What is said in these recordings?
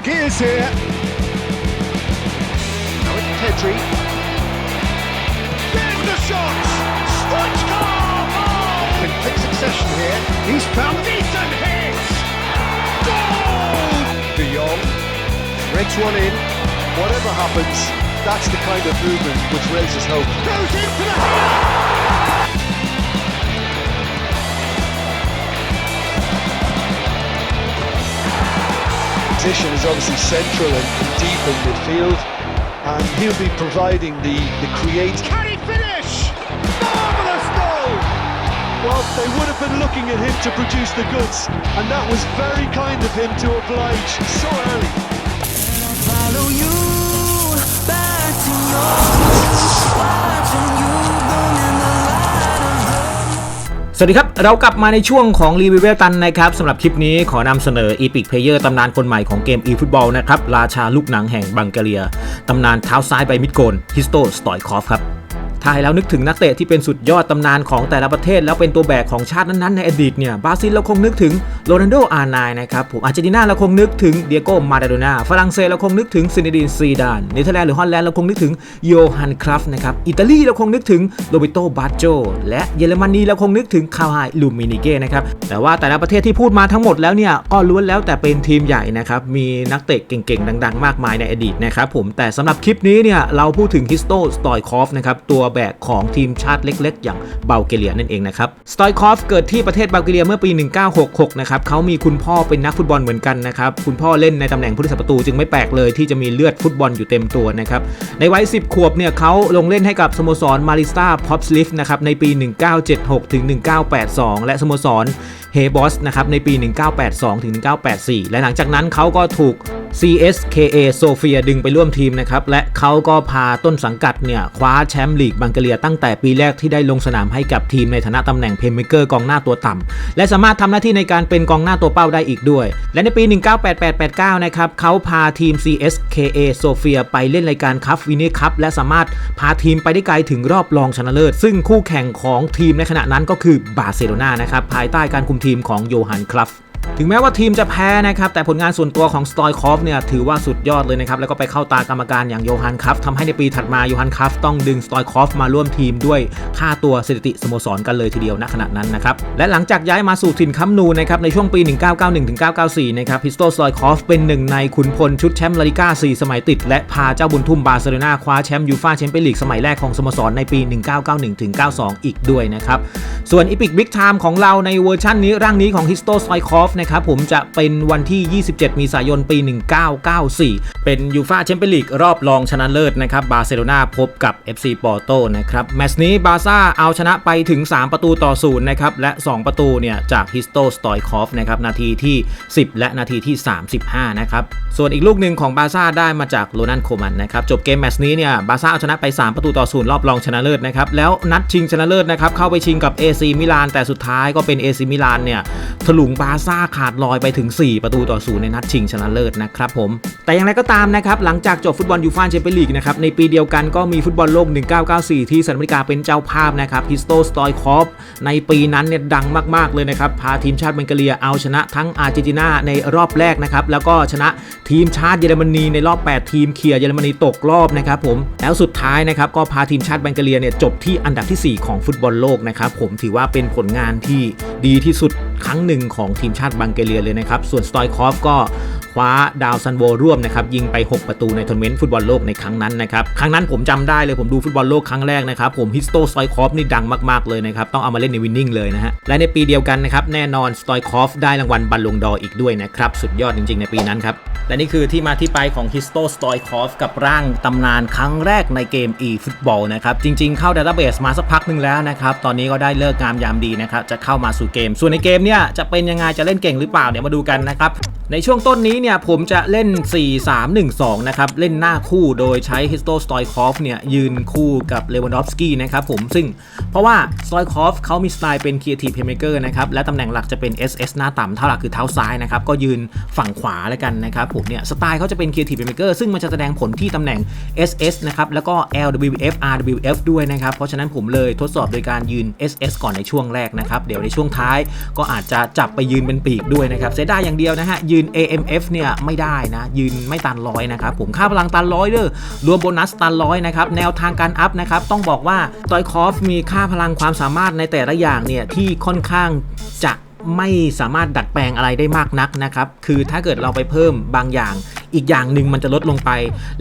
terrific he is here. Now it's Pedri. There's the shot! In quick succession here. He's found decent hit! Goal! De Jong threads one in. Whatever happens, that's the kind of movement which raises hope. Goes in for the header! Position is obviously central and, and deep in midfield, and he'll be providing the, the create. Can he finish? Marvellous goal! Well, they would have been looking at him to produce the goods, and that was very kind of him to oblige so early. สวัสดีครับ เรากลับมาในช่วงของรีวิวเวลตันนะครับสำหรับคลิปนี้ขอนำเสนออีพิกเพลเยอร์ตำนานคนใหม่ของเกมอีฟุตบอลนะครับ ราชาลูกหนังแห่งบังกาเรีย ตำนานเท้าซ้ายใบมิดโกนฮิสโตสตอยคอฟครับ ถ้าให้แล้วนึกถึงนักเตะที่เป็นสุดยอดตำนานของแต่ละประเทศ แล้วเป็นตัวแบกของชาตินั้นๆในอดีตเนี่ยบราซิลเราคงนึกถึงโรนัลโดอาร์ไนนะครับผมอาร์เจนตินาเราคงนึกถึงเดียโกมาราโดนาฝรั่งเศสเราคงนึกถึงซินเนดินซีดานเนเธอร์แลนด์หรือฮอลแลนด์เราคงนึกถึงโยฮันครัฟนะครับอิตาลีเราคงนึกถึงโรเบโตบาโจและเยอรมนีเราคงนึกถึงคาวไฮลูมินิเก้นะครับแต่ว่าแต่ละประเทศที่พูดมาทั้งหมดแล้วเนี่ยก็ล้วนแล้วแต่เป็นทีมใหญ่นะครับมีนักเตะเก่งๆ ดัง ๆ มากมายในอดีตนะครับผมแต่สำหรับคลิปนี้เนี่ยเราพูดถึงฮิสโตสตอยคอฟนะครับตัวแบกของทีมชาติเล็กๆ อย่างเบลเกเรียนั่นเองนะครับสตอยคอฟเกิดที่ประเทศเบลเกเรียเมื่อปี 1966 นะครับเขามีคุณพ่อเป็นนักฟุตบอลเหมือนกันนะครับคุณพ่อเล่นในตำแหน่งผู้รักษาประตูจึงไม่แปลกเลยที่จะมีเลือดฟุตบอลอยู่เต็มตัวนะครับในวัย 10 ขวบเนี่ยเขาลงเล่นให้กับสโมสรมาริสตาพอปสลิฟนะครับในปี 1976ถึง1982 และสโมสรเฮบอสนะครับในปี 1982ถึง1984 และหลังจากนั้นเขาก็ถูก CSKA โซเฟียดึงไปร่วมทีมนะครับ และเขาก็พาต้นสังกัดเนี่ยคว้าแชมป์ลีกบังกาเรียตั้งแต่ปีแรกที่ได้ลงสนามให้กับทีมในฐานะตำแหน่งเพย์เมเกอร์กองหน้าตัวต่ำและสามารถทำหน้าที่ในการเป็นกองหน้าตัวเป้าได้อีกด้วย และในปี 1988-89 นะครับเขาพาทีม CSKA โซเฟียไปเล่นรายการคัพวินิคัพและสามารถพาทีมไปได้ไกลถึงรอบรองชนะเลิศ ซึ่งคู่แข่งของทีมในขณะนั้นก็คือบาร์เซโลนานะครับภายใต้การคุมทีมของโยฮันคลัฟ ถึงแม้ว่าทีมจะแพ้นะครับแต่ผลงานส่วนตัวของสตอยคอฟเนี่ยถือว่าสุดยอดเลยนะครับแล้วก็ไปเข้าตากรรมการอย่างโยฮันคัฟทำให้ในปีถัดมาโยฮันคัฟต้องดึงสตอยคอฟมาร่วมทีมด้วยค่าตัวสถิติสโมสรกันเลยทีเดียวณขณะนั้นนะครับและหลังจากย้ายมาสู่ถิ่นคัมนูนะครับในช่วงปี 1991-1994 นะครับพิสโตสตอยคอฟเป็นหนึ่งในขุนพลชุดแชมป์ลาลิก้า4สมัยติด และพาเจ้าบุญทุ่มบาร์เซโลนาคว้าแชมป์ยูฟ่าแชมเปี้ยนลีกสมัยแรกของสโมสรในปี 1991-92 อีกด้วยนะครับส่วนอีพิกบิ๊กไทม์ของเราในเวอร์ชันนี้ร่างนี้ของฮิสโตสไ i คอฟนะครับผมจะเป็นวันที่ 27 มีายนปี 1994 เป็นยูฟาแชมเปี้ยนลีกรอบรองชนะเลิศนะครับบาร์เซโลนาพบกับ FC ปอร์โตนะครับแมตช์นี้บาร์ซ่าเอาชนะไปถึง 3 ประตูต่อศูนย์นะครับและ 2 ประตูเนี่ยจากฮิสโตสไ i คอฟนะครับนาทีที่ 10 และนาทีที่ 35 นะครับส่วนอีกลูกหนึ่งของบาร์ซ่าได้มาจากโรนันโคมันนะครับจบเกมแมตช์นี้เนี่ยบาร์ซ่าเอาชนะไป 3 ประตูต่อศูนย์รอบรองชนะเลิศนะครับแล้วนัดชิงชนะเลิศนะครับเข้าไปชิงกับ AC มิลานแต่สุดท้ายก็เป็น AC มิลานเนี่ยถลุงบาร์ซ่าขาดลอยไปถึง 4 ประตูต่อศูนย์ในนัดชิงชนะเลิศนะครับผม แต่อย่างไรก็ตามนะครับ หลังจากจบฟุตบอลยูฟ่าแชมเปี้ยนลีกนะครับ ในปีเดียวกันก็มีฟุตบอลโลก 1994 ที่สหรัฐอเมริกาเป็นเจ้าภาพนะครับฮิสโตสตอยคอฟในปีนั้นเนี่ยดังมาก ๆ เลยนะครับ พาทีมชาติเบงกาเรียเอาชนะทั้งอาร์เจนตินาในรอบแรกนะครับ แล้วก็ชนะทีมชาติเยอรมนีในรอบ 8 ทีมเคลียร์เยอรมนีตกรอบนะครับผม แล้วสุดท้ายนะครับก็พาทีมชาติเบงกาเรียเนี่ยจบที่อันดับทีสี่ 4 ของฟุตบอลโลกนะครับผมถือว่าเป็นผลงานที่ดีที่สุด ครั้งหนึ่งของทีมชาติบังเกเรียเลยนะครับ ส่วนสตอยคอฟก็ คว้าดาวซันโวร่วมนะครับยิงไป 6 ประตูในทัวร์นาเมนต์ฟุตบอลโลกในครั้งนั้นนะครับครั้งนั้นผมจำได้เลยผมดูฟุตบอลโลกครั้งแรกนะครับผมฮิสโตสตอยคอฟนี่ดังมากๆเลยนะครับต้องเอามาเล่นในวินนิ่งเลยนะฮะและในปีเดียวกันนะครับแน่นอนสตอยคอฟได้รางวัลบัลลงดออีกด้วยนะครับสุดยอดจริงๆ ในปีนั้นครับและนี่คือที่มาที่ไปของฮิสโตสตอยคอฟกับร่างตำนานครั้งแรกในเกม e-football นะครับจริง ๆเข้าดัตเตอร์เบสมาสักพักหนึ่งแล้วนะครับตอนนี้ก็ได้เลิกงามยามดีนะครับจะเข้ามาสู่เกม ส่วนในเกมเนี่ยจะเป็นยังไงจะเล่นเก่งหรือเปล่าเดี๋ยวมาดูกันนะครับในช่วงต้นนี้เนี่ยผมจะเล่น 4-3-1-2 นะครับ เล่นหน้าคู่โดยใช้ฮิสโตสตอยคอฟเนี่ย ยืนคู่กับเลวันดอฟสกี้นะครับผมซึ่งเพราะว่าสตอยคอฟเขามีสไตล์เป็น Creative Playmaker นะครับ และตำแหน่งหลักจะเป็น SS หน้าต่ำเท่าหลักคือเท้าซ้ายนะครับ ก็ยืนฝั่งขวาแล้วกันนะครับผมเนี่ยสไตล์เขาจะเป็น Creative Playmaker ซึ่งมันจะแสดงผลที่ตำแหน่ง SS นะครับแล้วก็ LWF RWF ด้วยนะครับเพราะฉะนั้นผมเลยทดสอบโดยการยืน SS ก่อนในช่วงแรกนะครับเดี๋ยวในช่วงท้ายก็อาจจะจับไปยืนเป็นปีกด้วยนะครับเสียดายอย่างเดียวนะฮะยืน AMF เนี่ยไม่ได้นะยืนไม่ตันร้อยนะครับผมค่าพลังตันร้อยเด้อรวมโบนัสตันร้อยนะครับแนวทางการอัพนะครับต้องบอกว่าตอยคอฟมีค่าพลังความสามารถในแต่ละอย่างเนี่ยที่ค่อนข้างจะไม่สามารถดัดแปลงอะไรได้มากนักนะครับ คือถ้าเกิดเราไปเพิ่มบางอย่าง อีกอย่างหนึ่งมันจะลดลงไป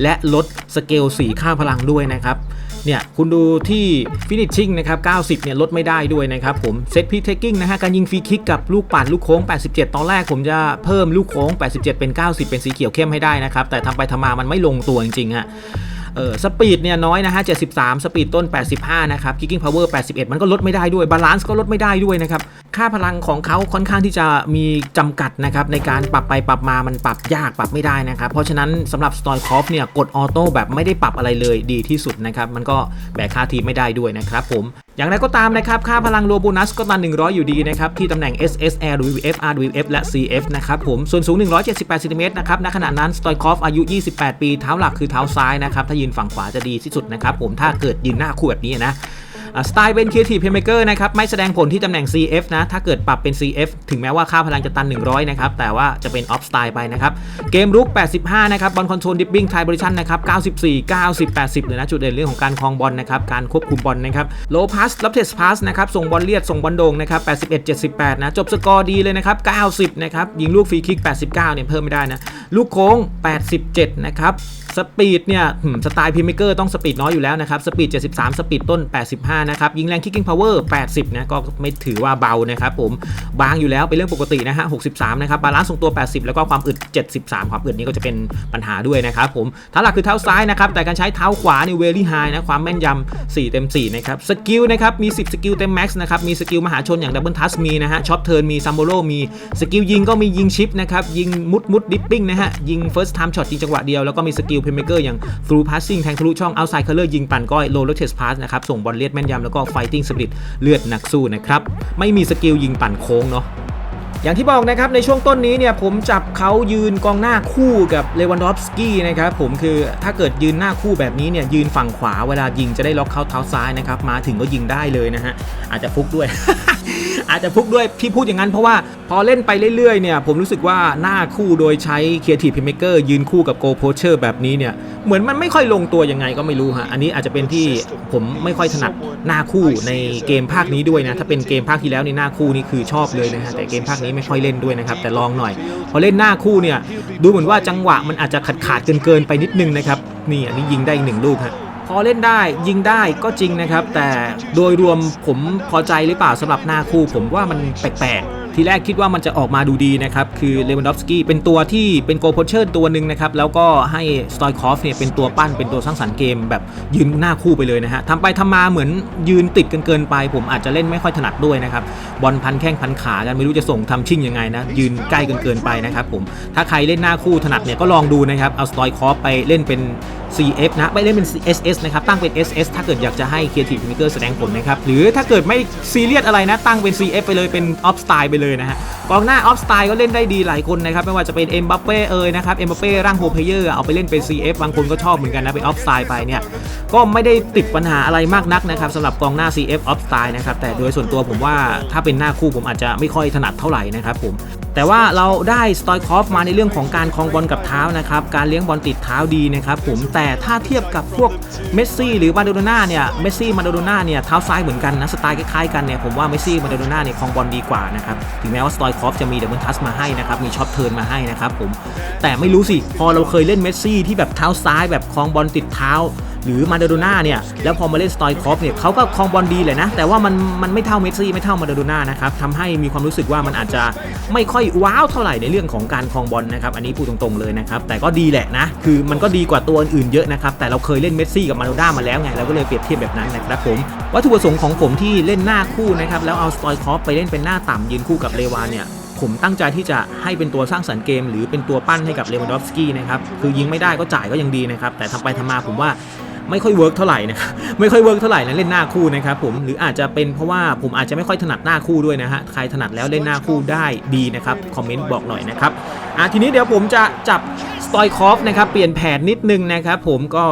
และลดสเกลสีค่าพลังด้วยนะครับ เนี่ยคุณดูที่ฟินิชชิ่งนะครับ 90 เนี่ยลดไม่ได้ด้วยนะครับผมเซตพีเทคกิ้งนะฮะการยิงฟรีคิกกับลูกปัดลูกโค้ง 87 ตอนแรกผมจะเพิ่มลูกโค้ง 87 เป็น 90 เป็นสีเขียวเข้มให้ได้นะครับ แต่ทำไปทำมามันไม่ลงตัวจริงๆฮะเออสปีดเนี่ยน้อยนะฮะ 73 สปีดต้น 85 นะครับ kicking power 81 มันก็ลดไม่ได้ด้วยบาลานซ์ก็ลดไม่ได้ด้วยนะครับ ค่าพลังของเขาค่อนข้างที่จะมีจำกัดนะครับในการปรับไปปรับมามันปรับยากปรับไม่ได้นะครับเพราะฉะนั้นสำหรับสตอยคอฟเนี่ยกดออโต้แบบไม่ได้ปรับอะไรเลยดีที่สุดนะครับมันก็แบกค่าทีไม่ได้ด้วยนะครับผมอย่างไรก็ตามนะครับค่าพลังโลโบนัสก็ตัน 100 อยู่ดีนะครับที่ตำแหน่ง SSR WF RWF และ CF นะครับผมส่วนสูง 178ซนติเมตรนะครับณขณะนั้นสตอยคอฟอายุ 28 ปีเท้าหลักคือเท้าซ้ายนะครับถ้ายืนฝั่งขวาจะดีที่สุดนะครับผมถ้าเกิดยืนหน้าคู่แบบนี้นะ สไตล์เป็น Creative Playmaker นะครับไม่แสดงผลที่ตำแหน่ง CF นะถ้าเกิดปรับเป็น CF ถึงแม้ว่าค่าพลังจะตัน 100 นะครับ แต่ว่าจะเป็น Off Style ไปนะครับ เกมรุก 85 นะครับบอลคอนโทรลดิปปิ้งไทบริชันนะครับ 94 90 80 เลยนะ จุดเด่นเรื่องของการครองบอลนะครับการควบคุมบอลนะครับ Low Pass รับเทสพาสนะครับส่งบอลเลียดส่งบอลโด่งนะครับ81 78 นะจบสกอร์ดีเลยนะครับ90 นะครับยิงลูกฟรีคิก 89 เนี่ยเพิ่มไม่ได้นะลูกโค้ง 87 นะครับ สปีดเนี่ยสไตล์พิมเกอร์ต้องสปีดน้อยอยู่แล้วนะครับ สปีด 73 สปีดต้น 85 นะครับ ยิงแรง kicking power 80 นะ ก็ไม่ถือว่าเบานะครับผม บางอยู่แล้วเป็นเรื่องปกตินะฮะ 63 นะครับ บาลานซ์ทรงตัว 80 แล้วก็ความอึด 73 ความอึดนี้ก็จะเป็นปัญหาด้วยนะครับผมเท้าหลักคือเท้าซ้ายนะครับ แต่การใช้เท้าขวาในเวลี่ไฮนะ ความแม่นยำ 4 เต็ม 4 นะครับ สกิลนะครับ มี 10 สกิลเต็มแม็กซ์นะครับ มีสกิลมหาชนอย่างดับเบิลทัสมีนะฮะ ช็อตเทิร์นมีซัมโบโลมีสกิลยิงก็มียิงชิปนะครับยิงมุดมุดดิปปิ้งนะฮะยิง first time shot ยิงจังหวะเดียวแล้วก็มีสกิลเพลย์เมเกอร์อย่าง through passing แทงทะลุช่อง outside color ยิงปั่นก้อย low rotate pass นะครับ ส่งบอลเลียดแม่นยำแล้วก็ fighting spirit เลือดนักสู้นะครับ ไม่มีสกิลยิงปั่นโค้งเนาะอย่างที่บอกนะครับในช่วงต้นนี้เนี่ยผมจับเขายืนกองหน้าคู่กับเลวันดอฟสกี้นะครับผมคือถ้าเกิดยืนหน้าคู่แบบนี้เนี่ยยืนฝั่งขวาเวลายิงจะได้ล็อกเข้าเท้าซ้ายนะครับมาถึงก็ยิงได้เลยนะฮะอาจจะฟุกด้วย อาจจะฟุกด้วยที่พูดอย่างนั้นเพราะว่าพอเล่นไปเรื่อยๆเนี่ยผมรู้สึกว่าหน้าคู่โดยใช้ Creative Playmaker ยืนคู่กับ Go Poacher แบบนี้เนี่ยเหมือนมันไม่ค่อยลงตัวยังไงก็ไม่รู้ฮะอันนี้อาจจะเป็นที่ผมไม่ค่อยถนัดหน้าคู่ในเกมภาคนี้ด้วยนะถ้าเป็นเกมภาคที่แล้วในหน้าคู่นี่คือชอบเลยนะฮะแต่เกมภาคนี้ไม่ค่อยเล่นด้วยนะครับแต่ลองหน่อย พอเล่นหน้าคู่เนี่ยดูเหมือนว่าจังหวะมันอาจจะขาดขาดๆเกินๆไปนิดนึงนะครับนี่อันนี้ยิงได้อีกหนึ่งลูกฮะ พอเล่นได้ยิงได้ก็จริงนะครับ แต่โดยรวมผมพอใจหรือเปล่าสำหรับหน้าคู่ ผมว่ามันแปลกๆ ทีแรกคิดว่ามันจะออกมาดูดีนะครับ คือเลวันดอฟสกี้เป็นตัวที่เป็นโกโพเชอร์ตัวหนึ่งนะครับ แล้วก็ให้สตอยคอฟเนี่ยเป็นตัวปั้นเป็นตัวสร้างสรรค์เกม แบบยืนหน้าคู่ไปเลยนะฮะทำไปทำมาเหมือนยืนติดกันเกินไป ผมอาจจะเล่นไม่ค่อยถนัดด้วยนะครับบอลพันแข้งพันขากันไม่รู้จะส่งทำชิ่งยังไงนะยืนใกล้กันเกินไปนะครับผมถ้าใครเล่นหน้าคู่ถนัดเนี่ยก็ลองดูนะครับเอาสตอยคอฟไปเล่นเป็น CF นะไม่เล่นเป็น SS นะครับตั้งเป็น SS ถ้าเกิดอยากจะให้ Creative Maker แสดงผลนะครับหรือถ้าเกิดไม่ซีเรียสอะไรนะตั้งเป็น CF ไปเลยเป็น Off Style ไปเลยนะฮะกองหน้า Off Style ก็เล่นได้ดีหลายคนนะครับไม่ว่าจะเป็น m b a p p e เอ่ยนะครับ m b a p p e ร่างโฮเพเยอร์เอาไปเล่นเป็น CF บางคนก็ชอบเหมือนกันนะเป็น Off Style ไปเนี่ยก็ไม่ได้ติดปัญหาอะไรมากนักนะครับสำหรับกองหน้า CF Off Style นะครับแต่โดยส่วนตัวผมว่าถ้าเป็นหน้าคู่ผมอาจจะไม่ค่อยถนัดเท่าไหร่นะครับผมแต่ว่าเราได้สตอยคอฟมาในเรื่องของการคลองบอลกับเท้านะครับการเลี้ยงบอลติดเท้าดีนะครับผมแแต่ถ้าเทียบกับพวกเมสซี่หรือมาโดน่าเนี่ยเมสซี่มาโดน่าเนี่ยเท้าซ้ายเหมือนกันนะสไตล์คล้ายๆกันเนี่ยผมว่าเมสซี่มาโดน่าเนี่ยคลองบอลดีกว่านะครับถึงแม้ว่าสตอยคอฟจะมีเดับเบิลทัสมาให้นะครับมีช็อตเทิร์นมาให้นะครับผมแต่ไม่รู้สิพอเราเคยเล่นเมสซี่ที่แบบเท้าซ้ายแบบคลองบอลติดเท้า หรือมาโดโดน่าเนี่ยแล้วพอมาเล่นสตอยคอฟเนี่ยเขาก็คลองบอลดีแหละนะ แต่ว่ามันมันไม่เท่าเมสซี่ไม่เท่ามาโดโดน่านะครับทำให้มีความรู้สึกว่ามันอาจจะไม่ค่อยว้าวเท่าไหร่ในเรื่องของการคลองบอลนะครับอันนี้พูดตรงๆเลยนะครับแต่ก็ดีแหละนะคือมันก็ดีกว่าตัวอื่นๆเยอะนะครับแต่เราเคยเล่นเมสซี่กับมาโดน่ามาแล้วไงเราก็เลยเปรียบเทียบแบบนั้นนะครับผมวัตถุประสงค์ของผมที่เล่นหน้าคู่นะครับแล้วเอาสตอยคอฟไปเล่นเป็นหน้าต่ำยืนคู่กับเลวานเนี่ยผมตั้งใจที่จะให้เป็นตัวสร้างสรรค์เกม หรือเป็นตัวปั้นให้กับเลวันดอฟสกี้นะครับ คือยิงไม่ได้ก็จ่ายก็ยังดีนะครับ แต่ทำไปทำมาผมว่า ไม่ค่อยเวิร์กเท่าไหร่นะครับไม่ค่อยเวิร์กเท่าไหร่นะเล่นหน้าคู่นะครับผมหรืออาจจะเป็นเพราะว่าผมอาจจะไม่ค่อยถนัดหน้าคู่ด้วยนะฮะใครถนัดแล้วเล่นหน้าคู่ได้ดีนะครับคอมเมนต์บอกหน่อยนะครับอะทีนี้เดี๋ยวผมจะจับสตอยคอฟนะครับเปลี่ยนแผนนิดนึงนะครับผมก็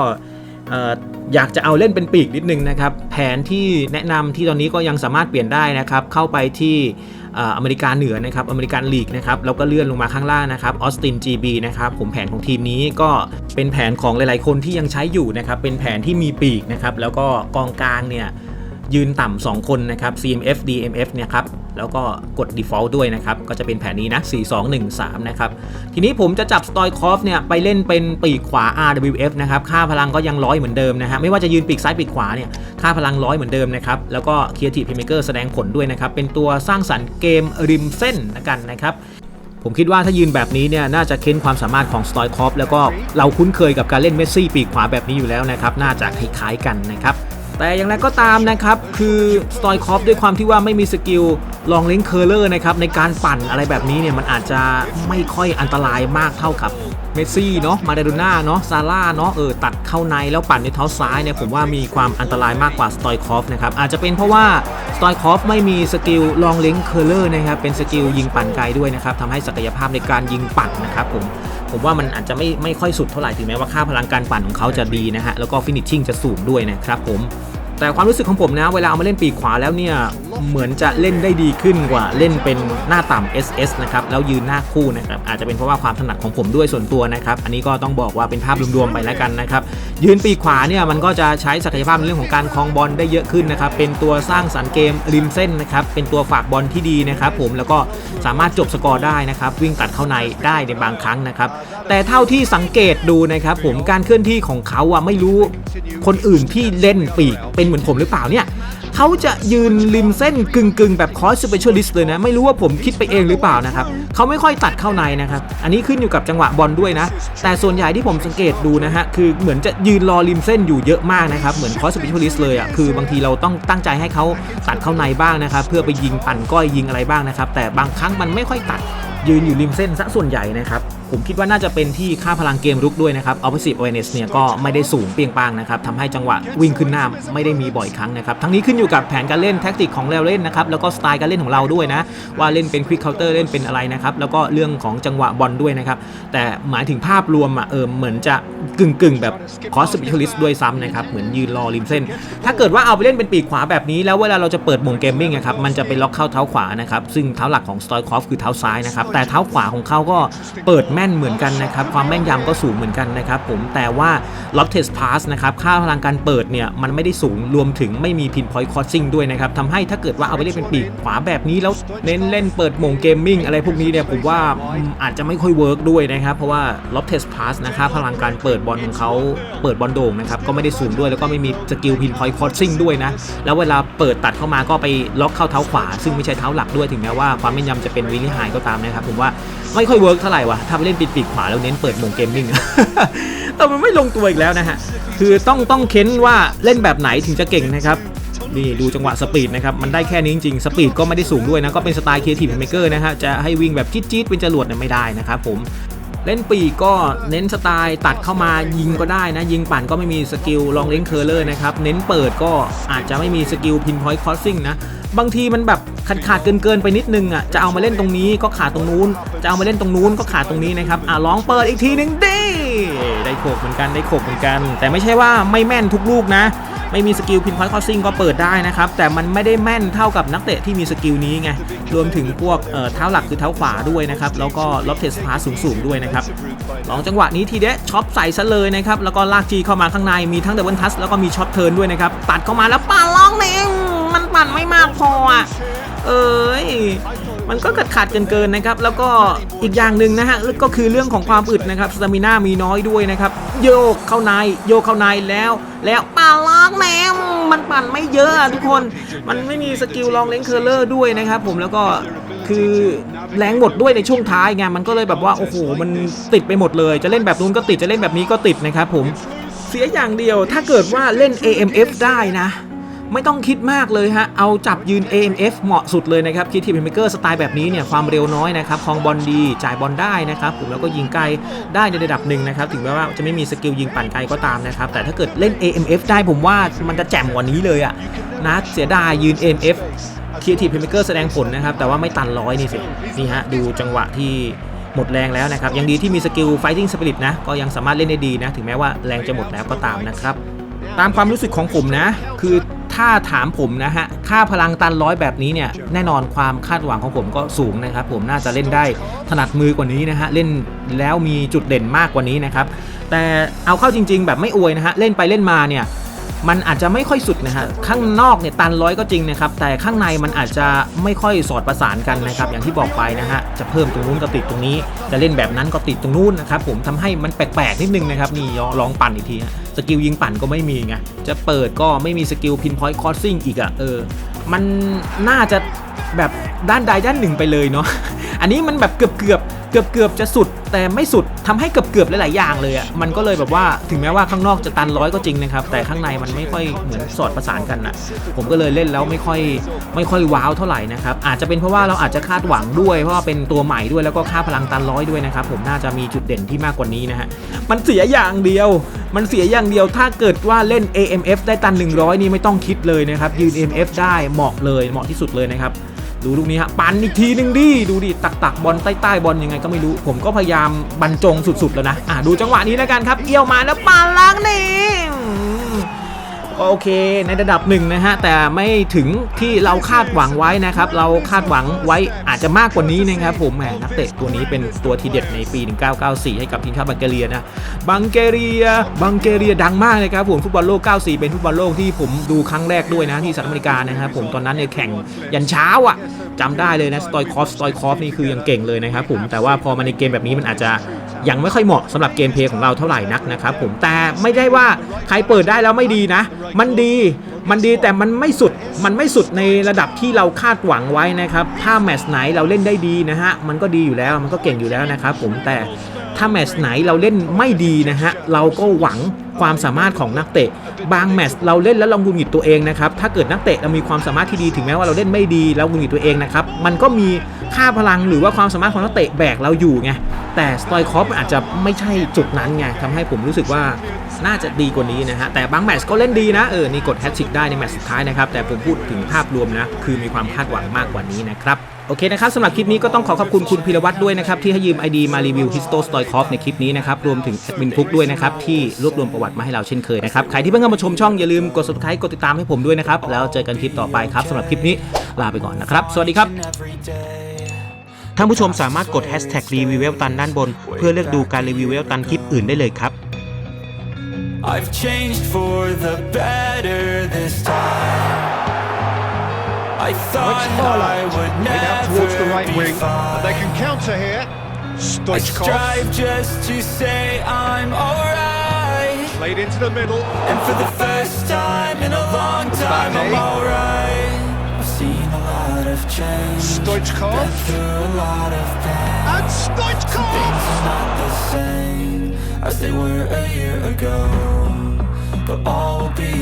เอ่ออยากจะเอาเล่นเป็นปีกนิดนึงนะครับแผนที่แนะนำที่ตอนนี้ก็ยังสามารถเปลี่ยนได้นะครับเข้าไปที่ อเมริกาเหนือนะครับอเมริกันลีกนะครับแล้วก็เลื่อนลงมาข้างล่างนะครับออสติน GB นะครับผมแผนของทีมนี้ก็เป็นแผนของหลาย ๆ คนที่ยังใช้อยู่นะครับเป็นแผนที่มีปีกนะครับแล้วก็กองกลางเนี่ย ยืนต่ำสองคนนะครับ CMF DMF เนี่ยครับ แล้วก็กด default ด้วยนะครับ ก็จะเป็นแผนนี้นะ 4213 นะครับ ทีนี้ผมจะจับสตอยคอฟเนี่ย ไปเล่นเป็นปีกขวา RWF นะครับ ค่าพลังก็ยังร้อยเหมือนเดิมนะฮะ ไม่ว่าจะยืนปีกซ้ายปีกขวาเนี่ย ค่าพลังร้อยเหมือนเดิมนะครับ แล้วก็ Creative Playmaker แสดงผลด้วยนะครับ เป็นตัวสร้างสรรค์เกมริมเส้นนะกันนะครับผมคิดว่าถ้ายืนแบบนี้เนี่ยน่าจะเค้นความสามารถของสตอยคอฟแล้วก็เราคุ้นเคยกับการเล่นเมสซี่ปีกขวาแบบนี้อยู่แล้วนะครับ น่าจะคล้ายๆกันนะครับ แต่อย่างไรก็ตามนะครับ คือสตอยคอฟด้วยความที่ว่าไม่มีสกิลลองเล้งเคอร์เลอร์นะครับ ในการปั่นอะไรแบบนี้เนี่ย มันอาจจะไม่ค่อยอันตรายมากเท่ากับเมสซี่เนาะมาเดโดน่าเนาะซาร่าเนาะเออตัดเข้าในแล้วปั่นในเท้าซ้ายเนี่ย ผมว่ามีความอันตรายมากกว่าสตอยคอฟนะครับ อาจจะเป็นเพราะว่าสตอยคอฟไม่มีสกิลลองเล้งเคอร์เลอร์นะครับเป็นสกิลยิงปั่นไกลด้วยนะครับทำให้ศักยภาพในการยิงปั่นนะครับผม ผมว่ามันอาจจะไม่ไม่ค่อยสุดเท่าไหร่ถึงแม้ว่าค่าพลังการปั่นของเขาจะดีนะฮะแล้วก็ฟินิชชิ่งจะสูงด้วยนะครับผมแต่ความรู้สึกของผมนะ เวลาเอามาเล่นปีกขวาแล้วเนี่ย เหมือนจะเล่นได้ดีขึ้นกว่าเล่นเป็นหน้าต่ำ SS นะครับแล้วยืนหน้าคู่นะครับอาจจะเป็นเพราะว่าความถนัดของผมด้วยส่วนตัวนะครับอันนี้ก็ต้องบอกว่าเป็นภาพรวมๆไปแล้วกันนะครับยืนปีกขวาเนี่ยมันก็จะใช้ศักยภาพในเรื่องของการคลองบอลได้เยอะขึ้นนะครับเป็นตัวสร้างสรรค์เกมริมเส้นนะครับเป็นตัวฝากบอลที่ดีนะครับผมแล้วก็สามารถจบสกอร์ได้นะครับวิ่งตัดเข้าในได้ในบางครั้งนะครับแต่เท่าที่สังเกตดูนะครับผมการเคลื่อนที่ของเขาอะไม่รู้คนอื่นที่เล่นปีกเป็นเหมือนผมหรือเปล่าเนี่ย เขาจะยืนริมเส้นกึ่งๆแบบคอร์สเปเชียลิสต์เลยนะ ไม่รู้ว่าผมคิดไปเองหรือเปล่านะครับเขาไม่ค่อยตัดเข้าในนะครับ อันนี้ขึ้นอยู่กับจังหวะบอลด้วยนะ แต่ส่วนใหญ่ที่ผมสังเกตดูนะฮะ คือเหมือนจะยืนรอริมเส้นอยู่เยอะมากนะครับ เหมือนคอร์สเปเชียลิสต์เลยอะ คือบางทีเราต้องตั้งใจให้เขาตัดเข้าในบ้างนะครับ เพื่อไปยิงปั่นก้อยยิงอะไรบ้างนะครับ แต่บางครั้งมันไม่ค่อยตัดยืนอยู่ริมเส้นซะส่วนใหญ่นะครับ ผมคิดว่าน่าจะเป็นที่ค่าพลังเกมรุกด้วยนะครับ offensive awareness เนี่ยก็ไม่ได้สูงเปียงปร้างนะครับทำให้จังหวะวิ่งขึ้นหน้าไม่ได้มีบ่อยครั้งนะครับ ทั้งนี้ขึ้นอยู่กับแผนการเล่นแท็กติกของเราเล่นนะครับ แล้วก็สไตล์การเล่นของเราด้วยนะ ว่าเล่นเป็น quick counter เล่นเป็นอะไรนะครับ แล้วก็เรื่องของจังหวะบอลด้วยนะครับ แต่หมายถึงภาพรวมอะเออเหมือนจะกึ่งกึ่งแบบ cross specialist ด้วยซ้ำนะครับ เหมือนยืนรอริมเส้น ถ้าเกิดว่าเอาไปเล่นเป็นปีกขวาแบบนี้ แล้วเวลาเราจะเปิดมงเกมมิ่งอะครับมันจะไปล็อกเข้าเท้าขวานะครับซึ่งเท้าหลักของสตอยคอฟคือเท้าซ้ายนะครับแต่เท้าขวาของเขาก็เปิดแม่นเหมือนกันนะครับ ความแม่นยำก็สูงเหมือนกันนะครับผมแต่ว่าล็อกเทสพาสนะครับ ค่าพลังการเปิดเนี่ย มันไม่ได้สูงรวมถึงไม่มีพินพอยต์คอร์ซิ่งด้วยนะครับทำให้ถ้าเกิดว่าเอาไปเล่นเป็นปีกขวาแบบนี้แล้วเน้นเล่นเปิดมงเกมมิ่งอะไรพวกนี้เนี่ยผมว่าอาจจะไม่ค่อยเวิร์กด้วยนะครับ เพราะว่าล็อกเทสพาสนะครับพลังการเปิดบอลของเขาเปิดบอลโด่งนะครับก็ไม่ได้สูงด้วยแล้วก็ไม่มีสกิลพินพอยต์คอร์ซิ่งด้วยนะแล้วเวลาเปิดตัดเข้ามาก็ไปล็อกเข้าเท้าขวา ซึ่งไม่ใช่เท้าหลักด้วยถึงแม้ว่าความแม่นยำจะเป็นวิลลี่ไฮก็ตามนะครับผมว่าไม่ค่อยเวิร์กเท่าไหร่วะถ้าเล่นปิดปีกขวาแล้วเน้นเปิดมงเกมมิ่งแต่มันไม่ลงตัวอีกแล้วนะฮะ คือต้องต้องเค้นว่าเล่นแบบไหนถึงจะเก่งนะครับนี่ดูจังหวะสปีดนะครับ มันได้แค่นี้จริงๆ สปีดก็ไม่ได้สูงด้วยนะ ก็เป็นสไตล์ Creative Maker นะฮะ จะให้วิ่งแบบจี๊ดๆเป็นจรวดเนี่ยไม่ได้นะครับผม เล่นปีกก็เน้นสไตล์ตัดเข้ามายิงก็ได้นะ ยิงปั่นก็ไม่มีสกิลลองเล่นเคอร์เลอร์นะครับ เน้นเปิดก็อาจจะไม่มีสกิลพินพอยต์คอสซิ่งนะ บางทีมันแบบขาดขาดเกินเกินไปนิดนึงอะจะเอามาเล่นตรงนี้ก็ขาดตรงนู้น จะเอามาเล่นตรงนู้นก็ขาดตรงนี้นะครับอะลองเปิดอีกทีหนึงดิได้โขกเหมือนกันได้โขกเหมือนกัน แต่ไม่ใช่ว่าไม่แม่นทุกลูกนะ ไม่มีสกิลพินพอยต์คอสซิ่งก็เปิดได้นะครับ แต่มันไม่ได้แม่นเท่ากับนักเตะที่มีสกิลนี้ไง รวมถึงพวกเท้าหลักคือเท้าขวาด้วยนะครับ แล้วก็ล็อบเทสพาสสูงๆด้วยนะครับลองจังหวะนี้ทีเดะช็อปใส่ซะเลยนะครับ แล้วก็ลากจีเข้ามาข้างในมีทั้งเดวิลทัสแล้วก็มีช็อตเทิร์นด้วยนะครับตัดเข้ามาแล้วป่าล่องเองมันปั่นไม่มากพออะเอ้ยมันก็ขาดขาดกินเกินๆนะครับ แล้วก็อีกอย่างหนึ่งนะฮะก็คือเรื่องของความอึดนะครับสตามิน่ามีน้อยด้วยนะครับ โยกเข้าในโยกเข้าในแล้ว แล้วป่าล็อกแมมมันปั่นไม่เยอะทุกคน มันไม่มีสกิลลองเลงเคอร์เลอร์ด้วยนะครับผมแล้วก็คือแรงหมดด้วยในช่วงท้ายไงมันก็เลยแบบว่าโอ้โหมันติดไปหมดเลย จะเล่นแบบนู้นก็ติดจะเล่นแบบนี้ก็ติดนะครับผมเสียอย่างเดียวถ้าเกิดว่าเล่น AMF ได้นะ ไม่ต้องคิดมากเลยฮะ เอาจับยืน AMF เหมาะสุดเลยนะครับ คิดทีมเมเกอร์สไตล์แบบนี้เนี่ย ความเร็วน้อยนะครับคลองบอลดี จ่ายบอลได้นะครับผมแล้วก็ยิงไกลได้ในระดับหนึ่งนะครับ ถึงแม้ว่าจะไม่มีสกิลยิงปั่นไกลก็ตามนะครับ แต่ถ้าเกิดเล่น AMF ได้ผมว่ามันจะแจ่มกว่านี้เลยอะนะเสียดายยืน AMF คิดทีมเมเกอร์แสดงผลนะครับ แต่ว่าไม่ตันร้อยนี่สินี่ฮะดูจังหวะที่หมดแรงแล้วนะครับ ยังดีที่มีสกิล fighting spirit นะ ก็ยังสามารถเล่นได้ดีนะ ถึงแม้ว่าแรงจะหมดแล้วก็ตามนะครับ ตามความรู้สึกของผมนะ คือ ถ้าถามผมนะฮะ ค่าพลังตันร้อยแบบนี้เนี่ย แน่นอนความคาดหวังของผมก็สูงนะครับ ผมน่าจะเล่นได้ถนัดมือกว่านี้นะฮะ เล่นแล้วมีจุดเด่นมากกว่านี้นะครับ แต่เอาเข้าจริง ๆ แบบไม่อวยนะฮะ เล่นไปเล่นมาเนี่ย มันอาจจะไม่ค่อยสุดนะฮะข้างนอกเนี่ยตันร้อยก็จริงนะครับแต่ข้างในมันอาจจะไม่ค่อยสอดประสานกันนะครับอย่างที่บอกไปนะฮะจะเพิ่มตรงนู้นก็ติดตรงนี้ จะเล่นแบบนั้นก็ติดตรงนู้นนะครับผมทำให้มันแปลกๆนิดนึงนะครับนี่ลองปั่นอีกทีสกิลยิงปั่นก็ไม่มีไงจะเปิดก็ไม่มีสกิลพินพอยต์คอร์ซิ่งอีกอะ่ะเออมันน่าจะแบบด้านใดด้านหนึ่งไปเลยเนาะอันนี้มันแบบเกือบเกือบ เกือบเกือบจะสุดแต่ไม่สุดทำให้เกือบเกือบหลาย ๆ อย่างเลยอะ่ะมันก็เลยแบบว่าถึงแม้ว่าข้างนอกจะตันร้อยก็จริงนะครับ แต่ข้างในมันไม่ค่อยเหมือนสอดประสานกันนะผมก็เลยเล่นแล้วไม่ค่อยไม่ค่อยว้าวเท่าไหร่นะครับอาจจะเป็นเพราะว่าเราอาจจะคาดหวังด้วย เพราะว่าเป็นตัวใหม่ด้วยแล้วก็ค่าพลังตันร้อยด้วยนะครับผมน่าจะมีจุดเด่นที่มากกว่านี้นะฮะมันเสียอย่างเดียว มันเสียอย่างเดียวถ้าเกิดว่าเล่น AMF ได้ตัน 100 นี่ไม่ต้องคิดเลยนะครับยืน AMF ได้เหมาะเลยเหมาะที่สุดเลยนะครับ ดูลูกนี้ฮะปันอีกทีหนึ่งดิดูดิตักตักบอลใต้ใต้บอลยังไงก็ไม่รู้ ผมก็พยายามบรรจงสุดๆแล้วนะอะดูจังหวะนี้แล้วกันครับ เอี้ยวมาแล้วปาล้างนี่ อืมโอเคในระดับหนึ่งนะฮะแต่ไม่ถึงที่เราคาดหวังไว้นะครับ เราคาดหวังไว้อาจจะมากกว่านี้นะครับผมแหมนักเตะตัวนี้เป็นตัวทีเด็ดในปี 1994 ให้กับทีมชาติบังเกเรียนะบังเกเรียบังเกเรียดังมากเลยครับผมฟุตบอลโลก 94 เป็นฟุตบอลโลกที่ผมดูครั้งแรกด้วยนะที่สหรัฐอเมริกานะครับผมตอนนั้นเนี่ยแข่งยันเช้าอะจำได้เลยนะสตอยคอฟสตอยคอฟนี่คือยังเก่งเลยนะครับผมแต่ว่าพอมาในเกมแบบนี้มันอาจจะ ยังไม่ค่อยเหมาะสำหรับเกมเพลย์ของเราเท่าไหร่นักนะครับผมแต่ไม่ได้ว่าใครเปิดได้แล้วไม่ดีนะ มันดีมันดีแต่มันไม่สุดมันไม่สุดในระดับที่เราคาดหวังไว้นะครับถ้าแมตช์ไหนเราเล่นได้ดีนะฮะมันก็ดีอยู่แล้วมันก็เก่งอยู่แล้วนะครับผมแต่ถ้าแมตช์ไหนเราเล่นไม่ดีนะฮะเราก็หวังความสามารถของนักเตะ บางแมตช์เราเล่นแล้วเราหงุดหงิดตัวเองนะครับถ้าเกิดนักเตะเรามีความสามารถที่ดีถึงแม้ว่าเราเล่นไม่ดีเราหงุดหงิดตัวเองนะครับมันก็มีค่าพลังหรือว่าความสามารถของนักเตะแบกเราอยู่ไง แต่สตอยคอฟอาจจะไม่ใช่จุดนั้นไงทำให้ผมรู้สึกว่าน่าจะดีกว่านี้นะฮะ แต่บางแมตช์ก็เล่นดีนะ เออ นี่กดแฮตทริกได้ในแมตช์สุดท้ายนะครับ แต่ผมพูดถึงภาพรวมนะ คือมีความคาดหวังมากกว่านี้นะครับโอเคนะครับสำหรับคลิปนี้ก็ต้องขอขอบคุณคุณพิรวัตรด้วยนะครับที่ให้ยืม ID มารีวิวฮิสโตสตอยคอฟในคลิปนี้นะครับรวมถึงแอดมินพุกด้วยนะครับที่รวบรวมประวัติมาให้เราเช่นเคยนะครับใครที่เพิ่งเข้ามาชมช่องอย่าลืมกด subscribe กดติดตามให้ผมด้วยนะครับแล้วเจอกันคลิปต่อไปครับสำหรับคลิปนี้ลาไปก่อนนะครับ สวัสดีครับ ท่านผู้ชมสามารถกด hashtag รีวิวเวลตันด้านบน เพื่อเลือกดูการรีวิวเวลตันคลิปอื่นได้เลยครับ I've changed for the better this time. I thought I would Played out never towards the right be wing, and they fine. can counter here. I Stoichkov strive just to say I'm alright. played into the middle. And for the first time in a long time, I'm Mbappe. alright. Stoichkov. And Stoichkov! as they were a year ago, but all will be.